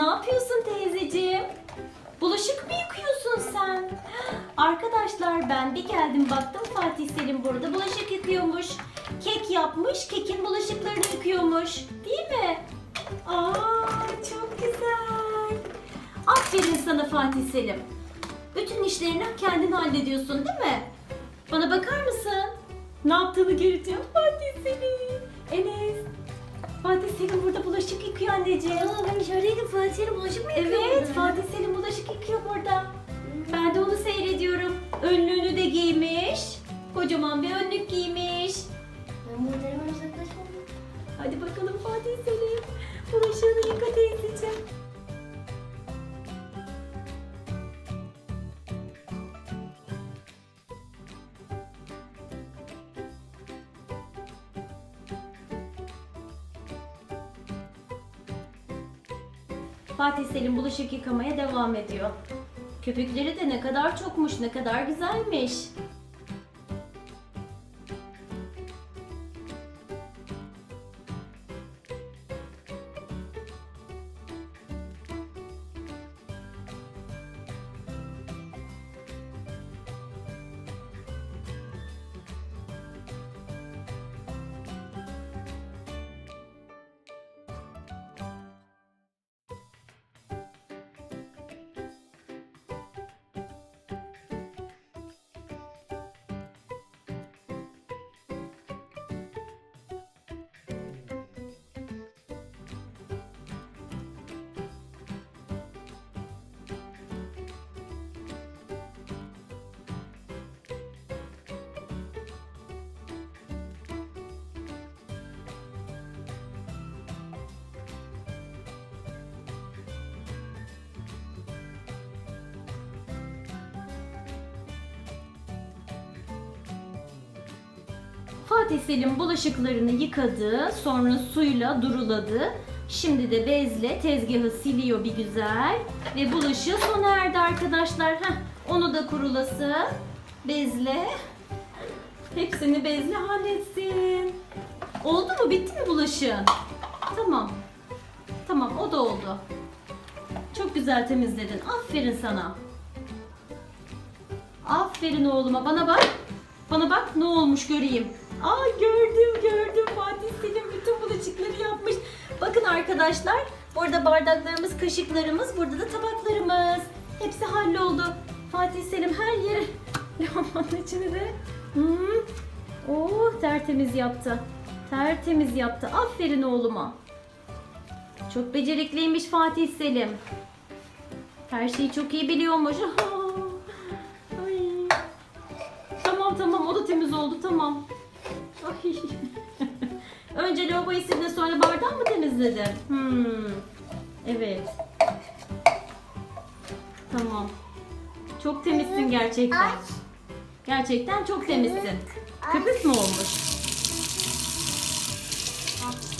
Ne yapıyorsun teyzeciğim? Bulaşık mı yıkıyorsun sen? Arkadaşlar ben bir geldim baktım Fatih Selim burada bulaşık yıkıyormuş. Kek yapmış, kekin bulaşıklarını yıkıyormuş. Değil mi? Aa çok güzel. Aferin sana Fatih Selim. Bütün işlerini kendin hallediyorsun değil mi? Bana bakar mısın? Ne yaptığını göreceğim Fatih Selim. Enes. Fatih Selim burada bulaşık yıkıyor anneciğim. Aa ben içerideydim Fatih Selim bulaşık mı yıkıyor Evet, burada? Fatih Selim bulaşık yıkıyor burada. Ben de onu seyrediyorum. Önlüğünü de giymiş. Kocaman bir önlük giymiş. Ben buradan uzaklaşmam. Hadi bakalım Fatih Selim. Bulaşığını yıka teyzeciğim. Fatih Selim bulaşık yıkamaya devam ediyor. Köpükleri de ne kadar çokmuş, ne kadar güzelmiş. Fatih bulaşıklarını yıkadı, sonra suyla duruladı. Şimdi de bezle tezgahı siliyor bir güzel. Ve bulaşığı sona erdi arkadaşlar. Heh, onu da kurulası. Bezle. Hepsini bezle halletsin. Oldu mu? Bitti mi bulaşığın? Tamam. Tamam o da oldu. Çok güzel temizledin. Aferin sana. Aferin oğluma. Bana bak. Bana bak ne olmuş göreyim. Aa gördüm gördüm Fatih Selim bütün bulaşıkları yapmış. Bakın arkadaşlar burada bardaklarımız, kaşıklarımız, burada da tabaklarımız. Hepsi halloldu. Fatih Selim her yeri lavabonun içini de hmm. oh, tertemiz yaptı. Tertemiz yaptı. Aferin oğluma. Çok becerikliymiş Fatih Selim. Her şeyi çok iyi biliyormuş. Ay. Tamam tamam o da temiz oldu tamam. Ay. Önce lavaboyu sildin sonra bardağı mı temizledin? Hmm. Evet. Tamam. Çok temizsin gerçekten. Gerçekten çok temizsin. Köpük mü olmuş?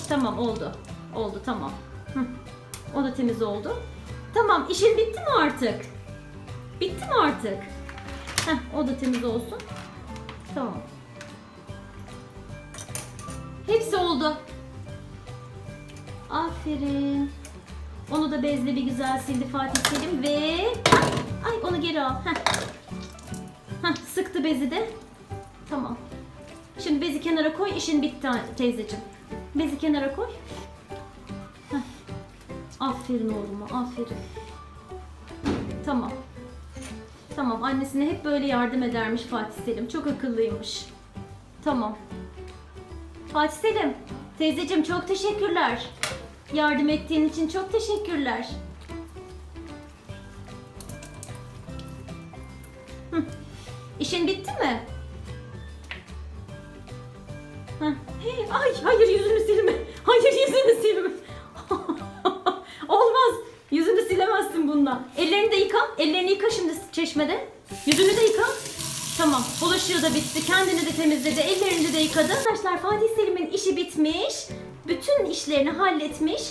Tamam oldu. Oldu tamam. Hı. O da temiz oldu. Tamam işin bitti mi artık? Bitti mi artık? Heh, o da temiz olsun. Tamam. Hepsi oldu. Aferin. Onu da bezle bir güzel sildi Fatih Selim ve ay, onu geri al. Heh. Heh, sıktı bezi de. Tamam. Şimdi bezi kenara koy. işin bitti teyzeciğim. Bezi kenara koy. Heh. Aferin oğluma. Aferin. Tamam. Tamam annesine hep böyle yardım edermiş Fatih Selim. Çok akıllıymış. Tamam. Fatih Selim, teyzeciğim çok teşekkürler. Yardım ettiğin için çok teşekkürler. Hı. İşin bitti mi? Hey, Ay hayır yüzünü silme. Hayır yüzünü silme. Olmaz. Yüzünü silemezsin bundan. Ellerini de yıka. Ellerini yıka şimdi çeşmede. Yüzünü de yıka. Tamam. Bulaşığı da bitti. Kendini de temizledi. Ellerini de yıkadı. Arkadaşlar Fatih Selim'in işi bitmiş. Bütün işlerini halletmiş.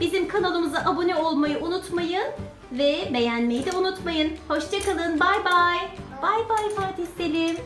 Bizim kanalımıza abone olmayı unutmayın. Ve beğenmeyi de unutmayın. Hoşçakalın. Bay bay. Bay bay Fatih Selim.